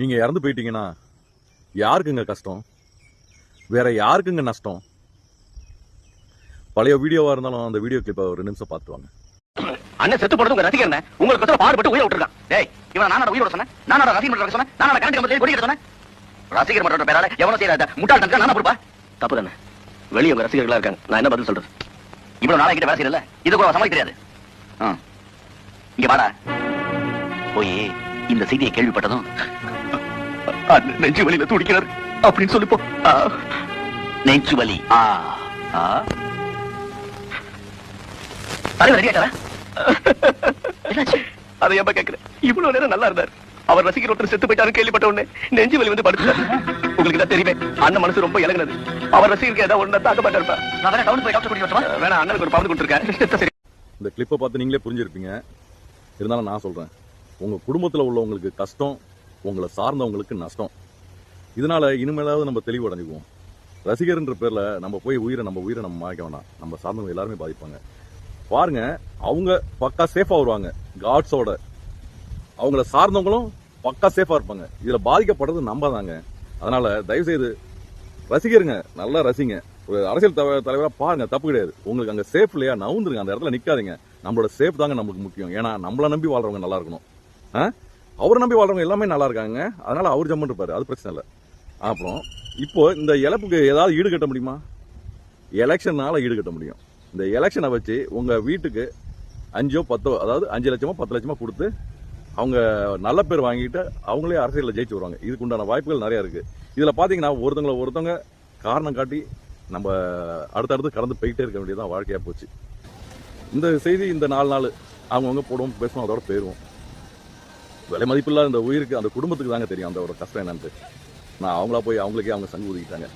நீங்க இறந்து போயிட்டீங்கன்னா யாருக்குங்க கஷ்டம்? வேற யாருக்குங்க நஷ்டம்? பழைய வீடியோவா இருந்தாலும் அந்த வீடியோ கிளிப்பை ஒரு நிமிஷம் பார்த்துவாங்க அண்ணன் செத்து போனது உங்க ரசிகர் உங்களுக்கு ஒருத்தர் பாடுபட்டு உயிரை விட்டுருக்கான். டேய் இவன் நானோட உயிரோட சொன்னேன். நானோட ரசிகர் மட்டும் சொன்னேன். நானோட கரண்ட் கம்பத்தில் கொடி சொன்னேன். ரசிகர் மட்டும் பேரால எவனோ செய்யறாத முட்டாள் தங்க நானா பொறுப்பா? தப்பு தானே. வெளிய உங்க ரசிகர்களா இருக்காங்க. நான் என்ன பதில் சொல்றது? இவ்வளவு நாளா கிட்ட வேலை செய்யல இது கூட சமாளி தெரியாது. இங்க வாடா. போய் இந்த செய்தியை கேள்விப்பட்டதும் அண்ணன் நெஞ்சு வலியில துடிக்கிறார். அப்படின்னு சொல்லி போ. ஆ. நெஞ்சு வலி. அதை ஏப்பா கேக்குறேன் இவ்வளவு நேரம் நல்லா இருந்தார். அவர் ரசிகர் ஒருத்தர் செத்து போயிட்டாரு கேள்விப்பட்ட உடனே நெஞ்சு வலி வந்து படுத்துட்டார். உங்களுக்கு தான் தெரியுமே அண்ணன் மனசு ரொம்ப இலகுனது. அவர் ரசிகருக்கு ஏதாவது ஒண்ணு தாக்க மாட்டாருப்பா நான் வேணா டவுன் போய் டாக்டர் கூட்டிட்டு வேணா அண்ணனுக்கு ஒரு பவுன் கொடுத்துருக்கேன். சரி. இந்த கிளிப்பை பார்த்து நீங்களே புரிஞ்சிருப்பீங்க. இருந்தாலும் நான் சொல்றேன். உங்க குடும்பத்துல உள்ளவங்களுக்கு கஷ்டம் உங்களை சார்ந்தவங்களுக்கு நஷ்டம். இதனால இனிமேலாவது நம்ம தெளிவு அடைஞ்சுக்குவோம். ரசிகர்ன்ற பேரில் நம்ம போய் உயிரை நம்ம உயிரை நம்ம மாய்க்க வேணாம். நம்ம சார்ந்தவங்க எல்லாருமே பாதிப்பாங்க. பாருங்க அவங்க பக்கா சேஃபாக வருவாங்க. காட்ஸோட அவங்கள சார்ந்தவங்களும் பக்கா சேஃபாக இருப்பாங்க. இதில் பாதிக்கப்படுறது நம்ம தாங்க அதனால தயவுசெய்து ரசிகருங்க நல்லா ரசிங்க. ஒரு அரசியல் தலைவராக பாருங்க தப்பு கிடையாது. உங்களுக்கு அங்கே சேஃப் இல்லையா? நவுந்துருங்க. அந்த இடத்துல நிற்காதீங்க நம்மளோட சேஃப் தாங்க நமக்கு முக்கியம். ஏன்னா நம்மளை நம்பி வாழ்றவங்க நல்லா இருக்கணும். ஆ? அவரை நம்பி வாழ்றவங்க எல்லாமே நல்லா இருக்காங்க. அதனால அவர் ஜம்மன் இருப்பாரு. அது பிரச்சனை இல்லை. அப்புறம் இப்போ இந்த இழப்புக்கு ஏதாவது ஈடு கட்ட முடியுமா? எலெக்ஷனால ஈடு கட்ட முடியும். இந்த எலெக்ஷனை வச்சு உங்க வீட்டுக்கு அஞ்சோ பத்தோ அதாவது அஞ்சு லட்சமோ பத்து லட்சமோ கொடுத்து அவங்க நல்ல பேர் வாங்கிட்டு அவங்களே அரசியலில் ஜெயிச்சு வருவாங்க. இதுக்கு உண்டான வாய்ப்புகள் நிறைய இருக்கு. இதில் பார்த்தீங்கன்னா ஒருத்தவங்களை ஒருத்தவங்க காரணம் காட்டி நம்ம அடுத்தடுத்து கடந்து போயிட்டே இருக்க வேண்டியதான் வாழ்க்கையாக போச்சு. இந்த செய்தி இந்த நாலு நாள் அவங்கவுங்க போடுவோம் பேசுவோம் அதோட போயிடுவோம் விலை மதிப்பில்லாத இந்த உயிருக்கு அந்த குடும்பத்துக்கு தாங்க தெரியும் அந்த ஒரு கஷ்டம் என்னன்ட்டு. நான் அவங்களா போய் அவங்களுக்கே அவங்க சங்கு ஊதிக்கிட்டாங்க